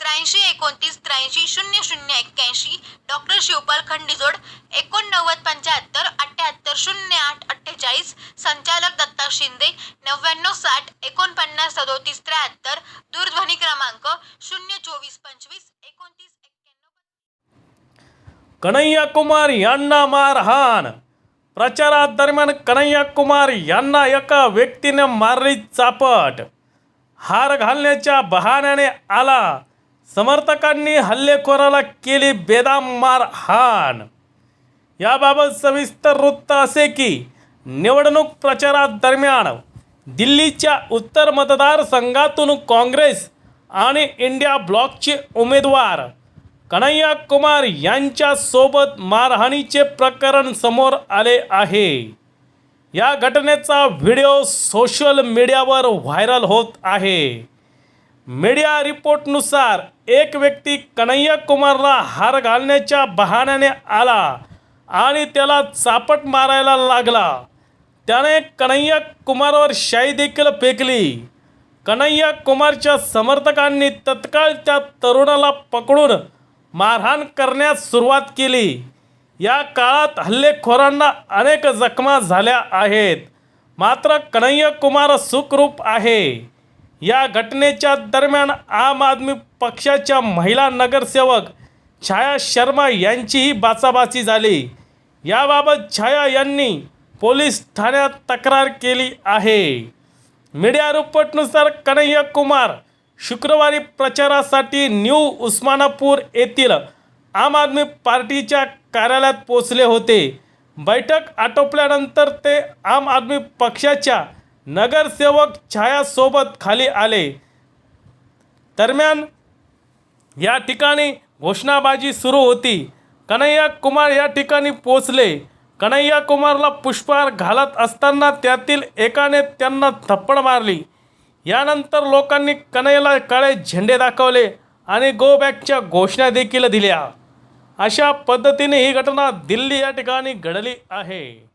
त्र्याऐंशी एकोणतीस त्र्याऐंशी शून्य शून्य एक्क्याऐंशी डॉक्टर शिवपाल खंडीजोड एकोणनव्वद पंच्याहत्तर अठ्ठ्याहत्तर शून्य आठ अठ्ठेचाळीस संचालक दत्ता शिंदे नव्याण्णव साठ एकोणपन्नास सदोतीस त्र्याहत्तर दूरध्वनी क्रमांक शून्य चोवीस पंचवीस एकोणतीस कन्हैया कुमार यांना मारहाण. प्रचारादरम्यान कन्हैया कुमार यांना एका व्यक्तीने मारली चापट. हार घालण्याच्या बहाण्याने आला. समर्थकांनी हल्लेखोराला केली बेदाम मारहाण याबाबत सविस्तर वृत्त असे की निवडणूक प्रचारादरम्यान दिल्लीच्या उत्तर मतदारसंघातून काँग्रेस आणि इंडिया ब्लॉकचे उमेदवार कन्हैया कुमार यांच्यासोबत मारहाणीचे प्रकरण समोर आले आहे. या घटनेचा व्हिडिओ सोशल मीडियावर व्हायरल होत आहे. मीडिया रिपोर्टनुसार एक व्यक्ती कन्हैया कुमारला हार घालण्याच्या बहाण्याने आला आणि त्याला चापट मारायला लागला. त्याने कन्हैया कुमारवर शाई देखील फेकली. कन्हैया कुमारच्या समर्थकांनी तत्काळ त्या तरुणाला पकडून मारहाण करण्यास सुरुवात केली. या काळात हल्लेखोरांना अनेक जखमा झाल्या आहेत. मात्र कन्हैया कुमार सुखरूप आहे. या घटनेच्या दरम्यान आम आदमी पक्षाच्या महिला नगरसेवक छाया शर्मा यांचीही बाचाबाची झाली. याबाबत छाया यांनी पोलीस ठाण्यात तक्रार केली आहे. मीडिया रिपोर्टनुसार कन्हैया कुमार शुक्रवारी प्रचारासाठी न्यू उस्मानापूर येथील आम आदमी पार्टीच्या कार्यालयात पोचले होते. बैठक आटोपल्यानंतर ते आम आदमी पक्षाच्या नगरसेवक छायासोबत खाली आले. दरम्यान या ठिकाणी घोषणाबाजी सुरू होती. कन्हैया कुमार या ठिकाणी पोचले कन्हैया कुमारला पुष्पहार घालत असताना त्यातील एकाने त्यांना थप्पड मारली. यानंतर लोकांनी कन्हैयाला काळे झेंडे दाखवले आणि गो बॅकच्या घोषणा देखील दिल्या. अशा पद्धतीने ही घटना दिल्ली या ठिकाणी घडली आहे.